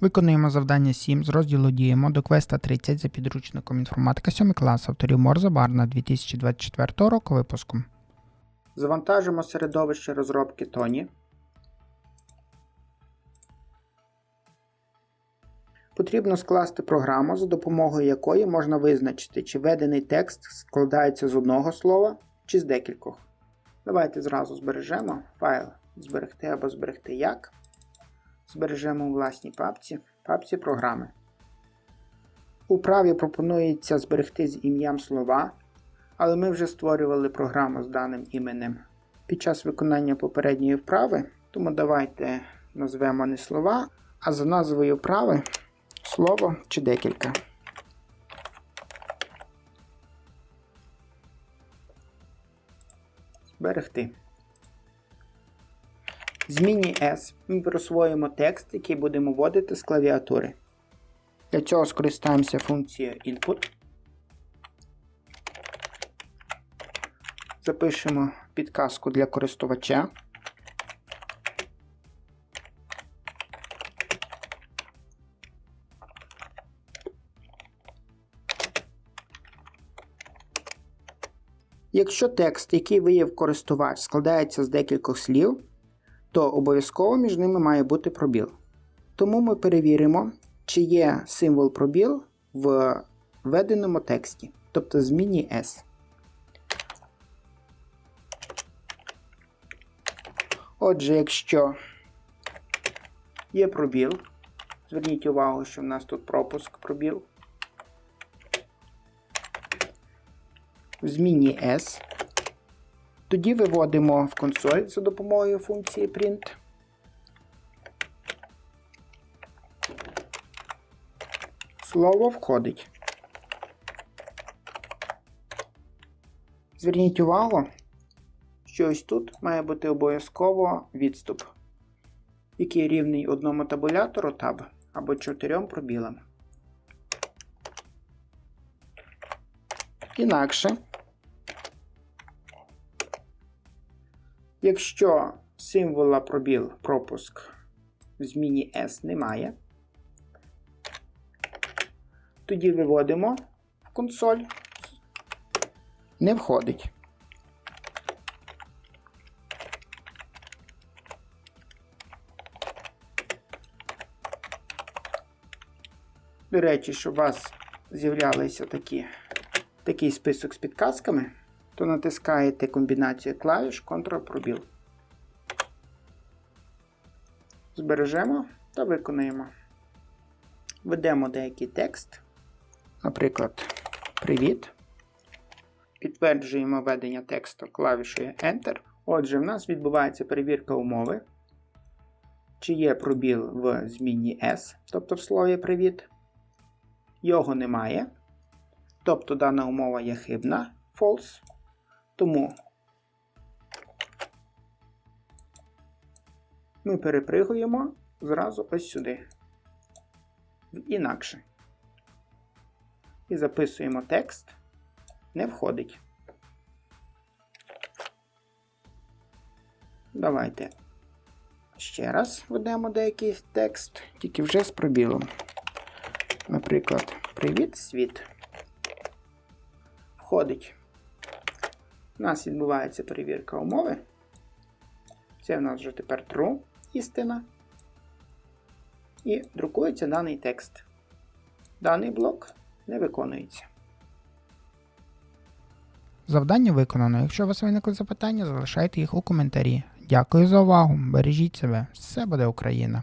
Виконуємо завдання 7 з розділу Діємо до квеста 30 за підручником інформатика 7 клас авторів Морза Барна 2024 року випуску. Завантажимо середовище розробки Тоні. Потрібно скласти програму, за допомогою якої можна визначити, чи введений текст складається з одного слова чи з декількох. Давайте зразу збережемо файл зберегти або зберегти як. Збережемо у власній папці, папці програми. У праві пропонується зберегти з ім'ям слова, але ми вже створювали програму з даним іменем під час виконання попередньої вправи, тому давайте назвемо не слова, а за назвою вправи слово чи декілька. Зберегти. Зміні S ми присвоїмо текст, який будемо вводити з клавіатури. Для цього скористаємося функцією input. Запишемо підказку для користувача. Якщо текст, який виявив користувач, складається з декількох слів, то обов'язково між ними має бути пробіл. Тому ми перевіримо, чи є символ пробіл в введеному тексті, тобто зміні S. Отже, якщо є пробіл, зверніть увагу, що в нас тут пропуск пробіл. В зміні S. Тоді виводимо в консоль за допомогою функції print. Слово входить. Зверніть увагу, що ось тут має бути обов'язково відступ, який рівний одному табулятору таб або чотирьом пробілам. Інакше. Якщо символа пробіл пропуск в зміні S немає, тоді виводимо в консоль, не входить. До речі, щоб у вас з'являлися такі, такий список з підказками, то натискаєте комбінацію клавіш Ctrl-пробіл. Збережемо та виконуємо. Введемо деякий текст. Наприклад, Привіт. Підтверджуємо введення тексту клавішою Enter. Отже, в нас відбувається перевірка умови. Чи є пробіл в зміні S, тобто в слові Привіт. Його немає. Тобто дана умова є хибна false. Тому ми перепригуємо зразу ось сюди. Інакше. І записуємо текст. Не входить. Давайте ще раз введемо деякий текст, тільки вже з пробілом. Наприклад, Привіт, світ. Входить. У нас відбувається перевірка умови. Це в нас вже тепер true істина. І друкується даний текст. Даний блок не виконується. Завдання виконано. Якщо у вас виникли запитання, залишайте їх у коментарі. Дякую за увагу. Бережіть себе. Все буде Україна!